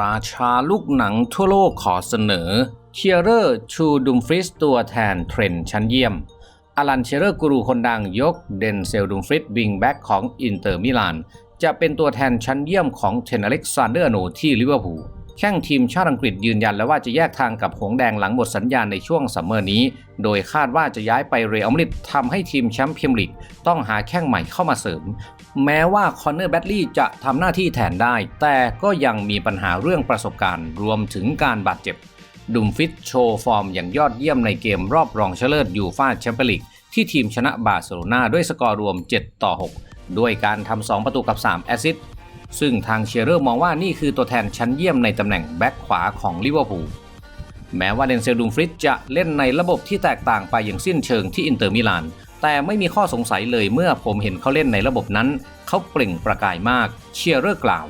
ราชาลูกหนังทั่วโลกขอเสนอเชียร์เรอร์ชูดุมฟริสตัวแทนเทรนชั้นเยี่ยมอลันเชียร์เรอร์กูรูคนดังยกเดนเซลดุมฟริสวิงแบ็กของอินเตอร์มิลาน จะเป็นตัวแทนชั้นเยี่ยมของเทนเล็กซานเดอร์โนที่ลิเวอร์พูล แข้งทีมชาติอังกฤษยืนยันแล้วว่าจะแยกทางกับหงแดงหลังหมดสัญญาณในช่วงซัมเมอร์นี้ โดยคาดว่าจะย้ายไปเรอัลมาดริดทำให้ทีมแชมป์พรีเมียร์ลีกต้องหาแข้งใหม่เข้ามาเสริม แม้ว่าคอนเนอร์แบดลีย์จะทำหน้าที่แทนได้ แต่ก็ยังมีปัญหาเรื่องประสบการณ์ รวมถึงการบาดเจ็บ ดุมฟิตโชว์ฟอร์มอย่างยอดเยี่ยมในเกมรอบรองชนะเลิศยูฟ่าแชมเปี้ยนลีกที่ทีมชนะบาร์เซโลนาด้วยสกอร์รวม 7 ต่อ 6 ด้วยการทำ2ประตูกับ 3 แอสซิสต์ ซึ่งทางเชียร์เรอร์มองว่านี่คือตัวแทนชั้นเยี่ยมในตำแหน่งแบ็คขวาของลิเวอร์พูลแม้ว่าเดนเซลดุมฟริตจะเล่นในระบบที่แตกต่างไปอย่างสิ้นเชิงที่อินเตอร์มิลาน แต่ไม่มีข้อสงสัยเลยเมื่อผมเห็นเขาเล่นในระบบนั้น เขาเปล่งประกายมาก เชียร์เรอร์กล่าว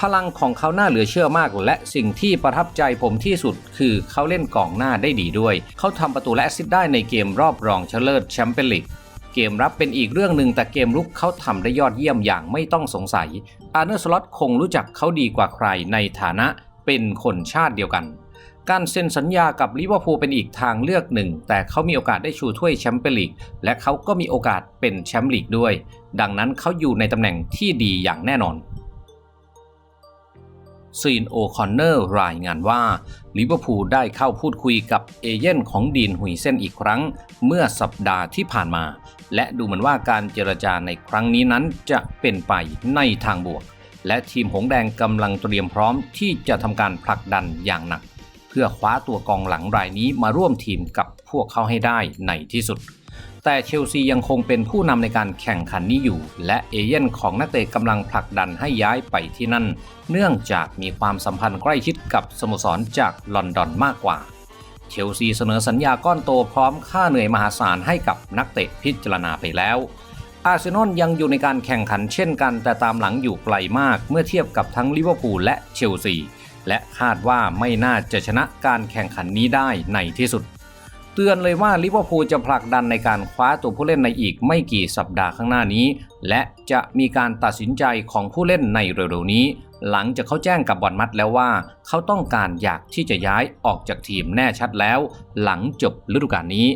พลังของเขาน่าเหลือเชื่อมาก และสิ่งที่ประทับใจผมที่สุด คือเขาเล่นกองหน้าได้ดีด้วย เขาทำประตูและแอสซิสต์ได้ในเกมรอบรองชนะเลิศแชมเปี้ยนลีก เกมรับเป็นอีกเรื่องหนึ่งแต่เกมลุกเขาทำได้ยอดเยี่ยมอย่างไม่ต้องสงสัย อาร์เนอร์สล็อตคงรู้จักเขาดีกว่าใครในฐานะเป็นคนชาติเดียวกัน การเซ็นสัญญากับลิเวอร์พูลเป็นอีกทางเลือกหนึ่ง แต่เขามีโอกาสได้ชูถ้วยแชมเปี้ยนลีก และเขาก็มีโอกาสเป็นแชมป์ลีกด้วย ดังนั้นเขาอยู่ในตำแหน่งที่ดีอย่างแน่นอน ซีนโอคอนเนอร์รายงานว่าลิเวอร์พูลได้เข้าพูดคุยกับเอเย่นของดีนหุยเซนอีกครั้ง เมื่อสัปดาห์ที่ผ่านมา และดูเหมือนว่าการเจรจาในครั้งนี้นั้นจะเป็นไปในทางบวก และทีมหงแดงกำลังเตรียมพร้อมที่จะทำการผลักดันอย่างหนัก เพื่อคว้าตัวกองหลังรายนี้มาร่วมทีมกับพวกเขาให้ได้ในที่สุด แต่เชลซียังคงเป็นผู้นำในการแข่งขันนี้อยู่ และเอเย่นของนักเตะกำลังผลักดันให้ย้ายไปที่นั่น เนื่องจากมีความสัมพันธ์ใกล้ชิดกับสโมสรจากลอนดอนมากกว่า เชลซีเสนอสัญญาก้อนโตพร้อมค่าเหนื่อยมหาศาลให้กับนักเตะพิจารณาไปแล้วอาร์เซนอลยังอยู่ในการแข่งขันเช่นกัน แต่ตามหลังอยู่ไกลมากเมื่อเทียบกับทั้งลิเวอร์พูลและเชลซีและคาดว่าไม่น่าจะชนะการแข่งขันนี้ได้ในที่สุด เตือนเลยว่าลิเวอร์พูลจะผลักดันในการคว้าตัวผู้เล่นในอีกไม่กี่สัปดาห์ข้างหน้านี้ และจะมีการตัดสินใจของผู้เล่นในเร็วๆนี้ หลังจากเขาแจ้งกับบอลมัดแล้วว่า เขาต้องการอยากที่จะย้ายออกจากทีมแน่ชัดแล้ว หลังจบฤดูกาลนี้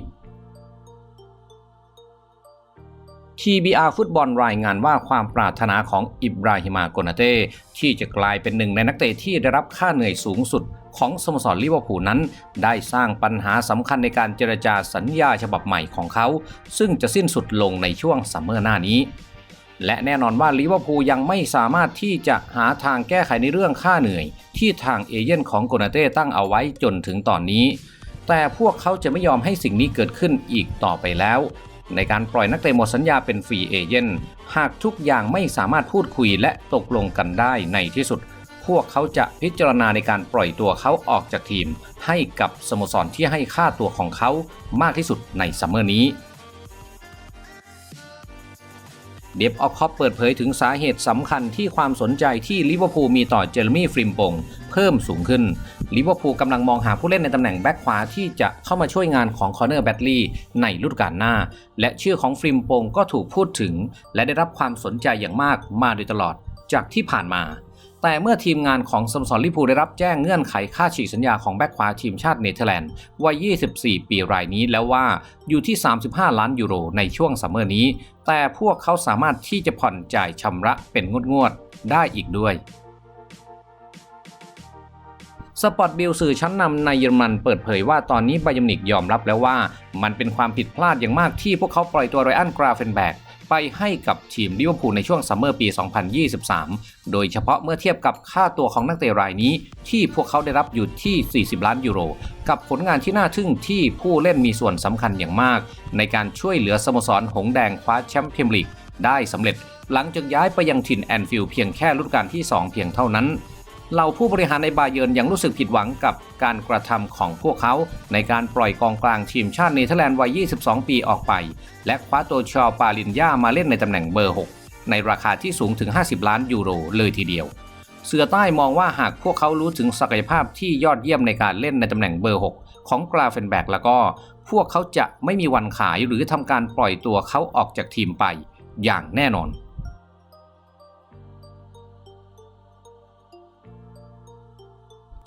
TBR ฟุตบอลรายงานว่าความปรารถนาของอิบราฮิมาโกนาเต้ที่จะกลายเป็นหนึ่งในนักเตะที่ได้รับค่าเหนื่อยสูงสุด ของสโมสรลิเวอร์พูลนั้น ได้สร้างปัญหาสำคัญในการเจรจาสัญญาฉบับใหม่ของเขา ซึ่งจะสิ้นสุดลงในช่วงซัมเมอร์หน้านี้ และแน่นอนว่าลิเวอร์พูลยังไม่สามารถที่จะหาทางแก้ไขในเรื่องค่าเหนื่อย ที่ทางเอเย่นของโกนาเต้ตั้งเอาไว้จนถึงตอนนี้ แต่พวกเขาจะไม่ยอมให้สิ่งนี้เกิดขึ้นอีกต่อไปแล้วในการปล่อยนักเตะหมดสัญญาเป็นฟรีเอเจนต์หากทุกอย่างไม่สามารถพูดคุยและตกลงกันได้ในที่สุด พวกเขาจะพิจารณาในการปล่อยตัวเขาออกจากทีม ให้กับสโมสรที่ให้ค่าตัวของเขามากที่สุดในซัมเมอร์นี้เดฟออคอปเปิดเผยถึงสาเหตุสำคัญที่ความสนใจที่ลิเวอร์พูลมีต่อเจอร์มี่ฟริมปงเพิ่มสูงขึ้น ลิเวอร์พูลกำลังมองหาผู้เล่นในตำแหน่งแบ็คขวาที่จะเข้ามาช่วยงานของคอเนอร์แบดลีย์ในฤดูกาลหน้า และชื่อของฟริมปงก็ถูกพูดถึง และได้รับความสนใจอย่างมากมาโดยตลอดจากที่ผ่านมา แต่เมื่อทีมงานของสโมสรลิเวอร์พูได้รับแจ้งเงื่อนไขค่าฉีกสัญญาของแบ็คขวาทีมชาติเนเธอร์แลนด์วัย 24 ปีรายนี้แล้วว่าอยู่ที่ 35 ล้านยูโรในช่วงซัมเมอร์นี้ แต่พวกเขาสามารถที่จะผ่อนจ่ายชำระเป็นงวดๆได้อีกด้วยสปอร์ตบิลสื่อชั้นนำในเยอรมันเปิดเผยว่าตอนนี้ไบยมนิกยอมรับแล้วว่า มันเป็นความผิดพลาดอย่างมากที่พวกเขาปล่อยตัวไรอันกราเฟนแบก ไปให้กับทีมลิเวอร์พูลในช่วงซัมเมอร์ปี 2023 โดยเฉพาะเมื่อเทียบกับค่าตัวของนักเตะรายนี้ ที่พวกเขาได้รับอยู่ที่ 40 ล้านยูโร กับผลงานที่น่าทึ่งที่ผู้เล่นมีส่วนสำคัญอย่างมาก ในการช่วยเหลือสโมสรหงแดงคว้าแชมป์พรีเมียร์ลีกได้สำเร็จ หลังจากย้ายไปยังถิ่นแอนฟิลด์เพียงแค่ฤดูกาลที่ 2 เพียงเท่านั้น เหล่าผู้บริหารในบาเยิร์นยังรู้สึกผิดหวังกับการกระทำของพวกเขา ในการปล่อยกองกลางทีมชาติเนเธอร์แลนด์วัย 22 ปีออกไป และคว้าตัวชอปาลินยามาเล่นในตำแหน่งเบอร์ 6 ในราคาที่สูงถึง 50 ล้านยูโรเลยทีเดียว เสือใต้มองว่าหากพวกเขารู้ถึงศักยภาพที่ยอดเยี่ยมในการเล่นในตำแหน่งเบอร์ 6 ของกราเฟนแบกแล้วก็ พวกเขาจะไม่มีวันขายหรือทำการปล่อยตัวเขาออกจากทีมไป อย่างแน่นอน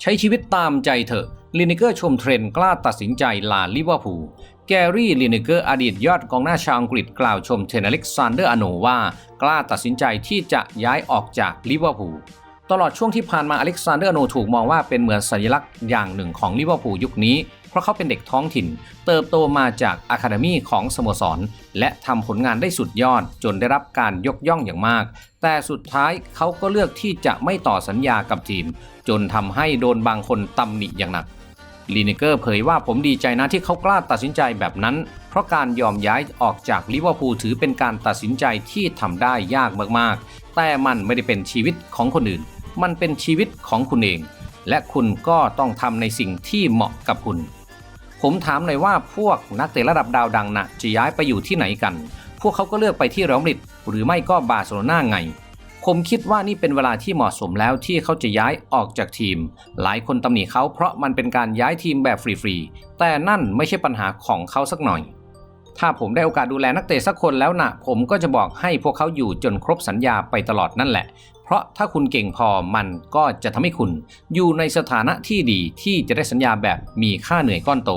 ใช้ชีวิตตามใจเถอะลินิเกอร์ชมเทรนด์กล้าตัดสินใจลาลิเวอร์พูลแกรี่ลินิเกอร์อดีตยอดกองหน้าชาวอังกฤษกล่าวชมเทรนอเล็กซานเดอร์อโนว่า กล้าตัดสินใจที่จะย้ายออกจากลิเวอร์พูลตลอดช่วงที่ผ่านมาอเล็กซานเดอร์อโนถูกมองว่าเป็นเหมือนสัญลักษณ์อย่างหนึ่งของลิเวอร์พูลยุคนี้ เพราะเขาเป็นเด็กท้องถิ่น เติบโตมาจากอะคาเดมีของสโมสร และทำผลงานได้สุดยอดจนได้รับการยกย่องอย่างมาก แต่สุดท้ายเขาก็เลือกที่จะไม่ต่อสัญญากับทีม จนทำให้โดนบางคนตำหนิอย่างหนักลีเนเกอร์เผยว่าผมดีใจนะที่เขากล้าตัดสินใจแบบนั้น เพราะการยอมย้ายออกจากลิเวอร์พูลถือเป็นการตัดสินใจที่ทำได้ยากมากๆ แต่มันไม่ได้เป็นชีวิตของคนอื่น มันเป็นชีวิตของคุณเอง และคุณก็ต้องทำในสิ่งที่เหมาะกับคุณ ผมถามหน่อยว่าพวกนักเตะระดับดาวดังนะจะย้ายไปอยู่ที่ไหนกัน พวกเขาก็เลือกไปที่เรอัลมาดริดหรือไม่ก็บาร์เซโลนาไง ผมคิดว่านี่เป็นเวลาที่เหมาะสมแล้วที่เขาจะย้ายออกจากทีม หลายคนตำหนิเขาเพราะมันเป็นการย้ายทีมแบบฟรีๆ แต่นั่นไม่ใช่ปัญหาของเขาสักหน่อย ถ้าผมได้โอกาสดูแลนักเตะสักคนแล้วนะผมก็จะบอกให้พวกเขาอยู่จนครบสัญญาไปตลอดนั่นแหละ เพราะถ้าคุณเก่งพอมันก็จะทำให้คุณ อยู่ในสถานะที่ดีที่จะได้สัญญาแบบมีค่าเหนื่อยก้อนโต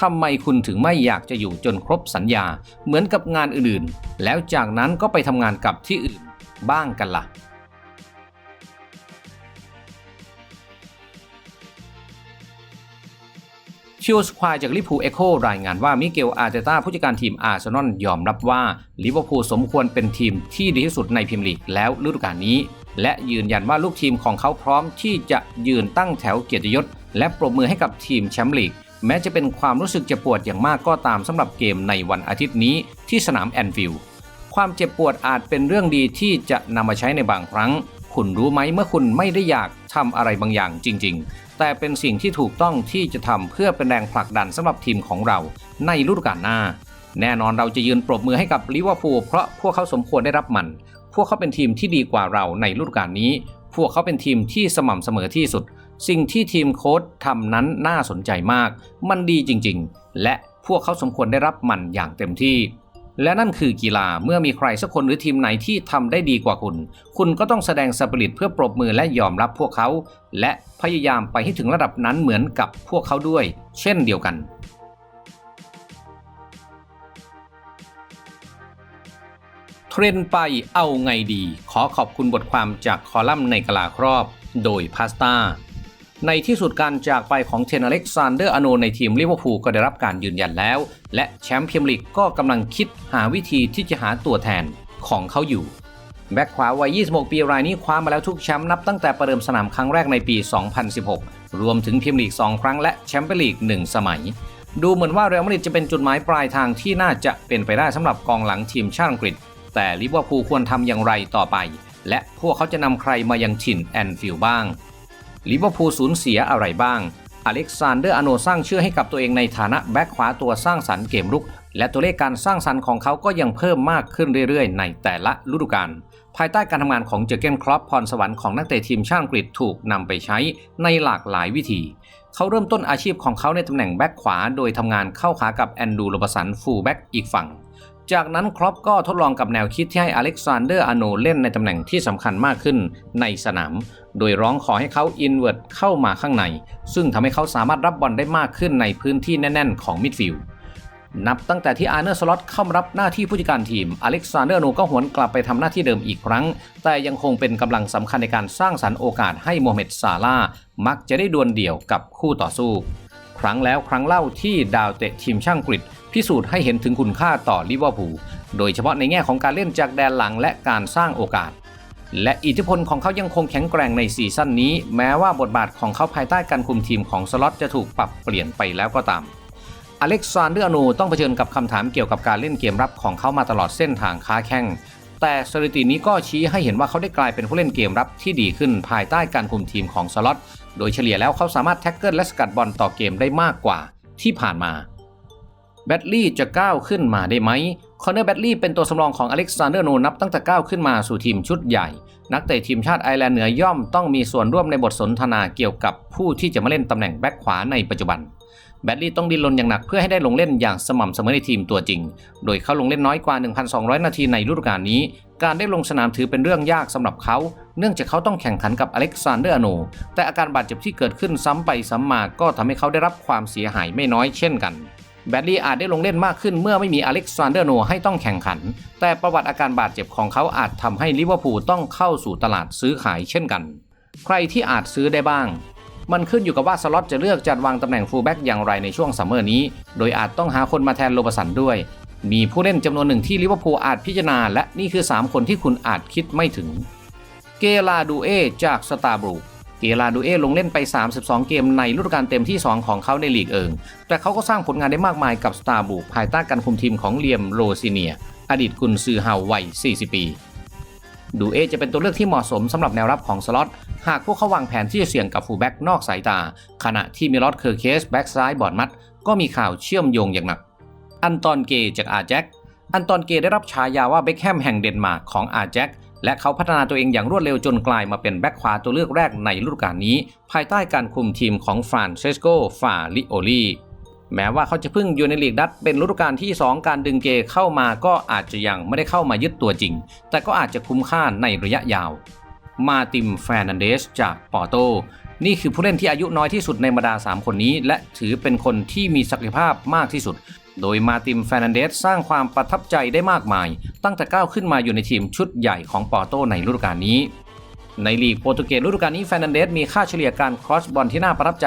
ทำไมคุณถึงไม่อยากจะอยู่จนครบสัญญา เหมือนกับงานอื่นๆ แล้วจากนั้นก็ไปทำงานกับที่อื่นบ้างกันล่ะชิวสควายจากลิเวอร์พูเอโครายงานว่ามิเกลอาร์เตต้าผู้จัดการทีมอาร์เซนอลยอมรับว่าลิเวอร์พูลสมควรเป็นทีมที่ดีที่สุดในพรีเมียร์ลีกแล้วฤดูกาลนี้ และยืนยันว่าลูกทีมของเขาพร้อมที่จะยืนตั้งแถวเกียรติยศ และปรบมือให้กับทีมแชมป์ลีก แม้จะเป็นความรู้สึกเจ็บปวดอย่างมากก็ตามสำหรับเกมในวันอาทิตย์นี้ที่สนามแอนฟิลด์ความเจ็บปวดอาจเป็นเรื่องดีที่จะนำมาใช้ในบางครั้ง คุณรู้ไหมเมื่อคุณไม่ได้อยากทำอะไรบางอย่างจริง ๆ แต่เป็นสิ่งที่ถูกต้องที่จะทำเพื่อเป็นแรงผลักดันสำหรับทีมของเรา ในฤดูกาลหน้า แน่นอนเราจะยืนปรบมือให้กับลิเวอร์พูลเพราะพวกเขาสมควรได้รับมัน พวกเขาเป็นทีมที่ดีกว่าเราในฤดูกาลนี้ พวกเขาเป็นทีมที่สม่ำเสมอที่สุด สิ่งที่ทีมโค้ชทำนั้นน่าสนใจมาก มันดีจริงๆ และพวกเขาสมควรได้รับมันอย่างเต็มที่ และนั่นคือกีฬาเมื่อมีใครสักคนหรือทีมไหนที่ทำได้ดีกว่าคุณ คุณก็ต้องแสดงสปิริตเพื่อปรบมือและยอมรับพวกเขา และพยายามไปให้ถึงระดับนั้นเหมือนกับพวกเขาด้วย เช่นเดียวกัน เทรนไปเอาไงดี ขอขอบคุณบทความจากคอลัมน์ในกลาครอบ โดยพาสตาในที่สุดการจากไปของเทนอเล็กซานเดอร์อโนในทีมลิเวอร์พูลก็ได้รับการยืนยันแล้ว และแชมป์พรีเมียร์ลีกก็กำลังคิดหาวิธีที่จะหาตัวแทนของเขาอยู่ แบ็คขวาวัย 26 ปีรายนี้คว้ามาแล้วทุกแชมป์นับตั้งแต่ประเดิมสนามครั้งแรกในปี 2016 รวมถึงพรีเมียร์ลีก 2 ครั้งและแชมเปี้ยนลีก 1 สมัย ดูเหมือนว่าเรอัลมาดริดจะเป็นจุดหมายปลายทางที่น่าจะเป็นไปได้สำหรับกองหลังทีมชาติอังกฤษ แต่ลิเวอร์พูลควรทำอย่างไรต่อไป และพวกเขาจะนำใครมายังถิ่นแอนฟิลด์บ้างลิเวอร์พูลสูญเสียอะไรบ้าง อเล็กซานเดอร์อโนสร้างชื่อให้กับตัวเองในฐานะแบ็คขวาตัวสร้างสรรค์เกมรุก และตัวเลขการสร้างสรรค์ของเขาก็ยังเพิ่มมากขึ้นเรื่อยๆ ในแต่ละฤดูกาลภายใต้การทำงานของเจอเกนครอปพรสวรรค์ของนักเตะทีมชาติอังกฤษถูกนำไปใช้ในหลากหลายวิธี เขาเริ่มต้นอาชีพของเขาในตำแหน่งแบ็คขวา โดยทำงานเข้าขากับแอนดูโรบสันฟูลแบ็กอีกฝั่ง จากนั้นครอปก็ทดลองกับแนวคิดที่ให้อเล็กซานเดอร์อาโนเล่นในตำแหน่งที่สำคัญมากขึ้นในสนาม โดยร้องขอให้เขาอินเวิร์ดเข้ามาข้างใน ซึ่งทำให้เขาสามารถรับบอลได้มากขึ้นในพื้นที่แน่น ๆ ของมิดฟิลด์นับตั้งแต่ที่อาร์เนอร์สล็อตเข้ารับหน้าที่ผู้จัดการทีม อเล็กซานเดอร์อโนก็หวนกลับไปทำหน้าที่เดิมอีกครั้ง แต่ยังคงเป็นกำลังสำคัญในการสร้างสรรค์โอกาสให้โมฮัมเหม็ดซาลามักจะได้ดวลเดี่ยวกับคู่ต่อสู้ ครั้งแล้วครั้งเล่าที่ดาวเตะทีมช่างกฤษ พิสูจน์ให้เห็นถึงคุณค่าต่อลิเวอร์พูลโดยเฉพาะในแง่ของการเล่นจากแดนหลังและการสร้างโอกาส และอิทธิพลของเขายังคงแข็งแกร่งในซีซั่นนี้ แม้ว่าบทบาทของเขาภายใต้การคุมทีมของสล็อตจะถูกปรับเปลี่ยนไปแล้วก็ตามอเล็กซานเดอร์อาโนต้องเผชิญกับคำถามเกี่ยวกับการเล่นเกมรับของเขามาตลอดเส้นทางค้าแข้งแต่สถิตินี้ก็ชี้ให้เห็นว่าเขาได้กลายเป็นผู้เล่นเกมรับที่ดีขึ้นภายใต้การคุมทีมของสล็อต โดยเฉลี่ยแล้วเขาสามารถแท็กเกิลและสกัดบอลต่อเกมได้มากกว่าที่ผ่านมา แบตลี่จะก้าวขึ้นมาได้ไหม คอนเนอร์แบดลี่เป็นตัวสำรองของอเล็กซานเดอร์โนนับตั้งแต่ก้าวขึ้นมาสู่ทีมชุดใหญ่ นักเตะทีมชาติไอร์แลนด์เหนือย่อมต้องมีส่วนร่วมในบทสนทนาเกี่ยวกับผู้ที่จะมาเล่นตำแหน่งแบ็คขวาในปัจจุบัน แบดลี่ต้องดิ้นรนอย่างหนักเพื่อให้ได้ลงเล่นอย่างสม่ำเสมอในทีมตัวจริง โดยเขาลงเล่นน้อยกว่า 1,200 นาทีในฤดูกาลนี้ การได้ลงสนามถือเป็นเรื่องยากสำหรับเขา เนื่องจากเขาต้องแข่งขันกับอเล็กซานเดอร์อโน แต่อาการบาดเจ็บที่เกิดขึ้นซ้ำไปซ้ำมาก็ทำให้เขาได้รับความเสียหายไม่น้อยเช่นกัน แบดลี่อาจได้ลงเล่นมากขึ้นเมื่อไม่มีอเล็กซานเดอร์โนให้ต้องแข่งขัน แต่ประวัติอาการบาดเจ็บของเขาอาจทำให้ลิเวอร์พูลต้องเข้าสู่ตลาดซื้อขายเช่นกัน ใครที่อาจซื้อได้บ้าง มันขึ้นอยู่กับว่าสล็อตจะเลือกจัดวางตำแหน่งฟูลแบ็กอย่างไรในช่วงซัมเมอร์นี้ โดยอาจต้องหาคนมาแทนโรบสันด้วย มีผู้เล่นจำนวนหนึ่งที่ลิเวอร์พูลอาจพิจารณา และนี่คือ 3 คนที่คุณอาจคิดไม่ถึง เกลาดูเอจากสตาร์บรู เกลาดูเอลงเล่นไป 32 เกมในฤดูกาลเต็มที่ 2 ของเขาในลีกเอิง แต่เขาก็สร้างผลงานได้มากมายกับสตาร์บรูภายใต้การคุมทีมของเลียมโรซิเนีย อดีตกุนซือเฮาวัย 40 ปี ดูเอจะเป็นตัวเลือกที่เหมาะสมสำหรับแนวรับของสล็อต หากพวกเขาวางแผนที่จะเสี่ยงกับฟูลแบ็กนอกสายตา ขณะที่มิลอดเคอร์เคสแบ็กซ้ายบอดมัด ก็มีข่าวเชื่อมโยงอย่างหนัก อันตอนเกจากอาแจ็คอันตอนเกได้รับฉายาว่าเบคแฮมแห่งเดนมาร์กของอาแจ็ค และเขาพัฒนาตัวเองอย่างรวดเร็วจนกลายมาเป็นแบ็คขวาตัวเลือกแรกในฤดูกาลนี้ ภายใต้การคุมทีมของฟรานเซสโกฟาลิโอลีแม้ว่าเขาจะพิ่งอยู่ในลีกดัตเป็นฤดูกาลที่ 2 การดึงเกเข้ามาก็อาจจะยังไม่ได้เข้ามายึดตัวจริง แต่ก็อาจจะคุ้มค่าในระยะยาว มาติมแฟร์นันเดสจากปอร์โต นี่คือผู้เล่นที่อายุน้อยที่สุดในบรรดา 3 คนนี้ และถือเป็นคนที่มีศักยภาพมากที่สุด โดยมาติมแฟนันเดสสร้างความประทับใจได้มากมาย ตั้งแต่ก้าวขึ้นมาอยู่ในทีมชุดใหญ่ของปอร์โตในฤดูกาลนี้ ในลีกโปรตุเกสฤดูกาลนี้แฟนันเดสมีค่าเฉลี่ยการครอสบอลที่น่าประทับใจ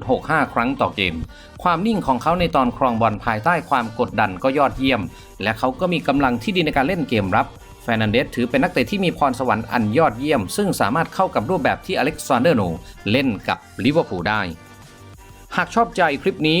3.65 ครั้งต่อเกม ความนิ่งของเขาในตอนครองบอลภายใต้ความกดดันก็ยอดเยี่ยม และเขาก็มีกำลังที่ดีในการเล่นเกมรับแฟนันเดสถือเป็นนักเตะที่มีพรสวรรค์อันยอดเยี่ยม ซึ่งสามารถเข้ากับรูปแบบที่อเล็กซานเดอร์โนเล่นกับลิเวอร์พูลได้ หากชอบใจคลิปนี้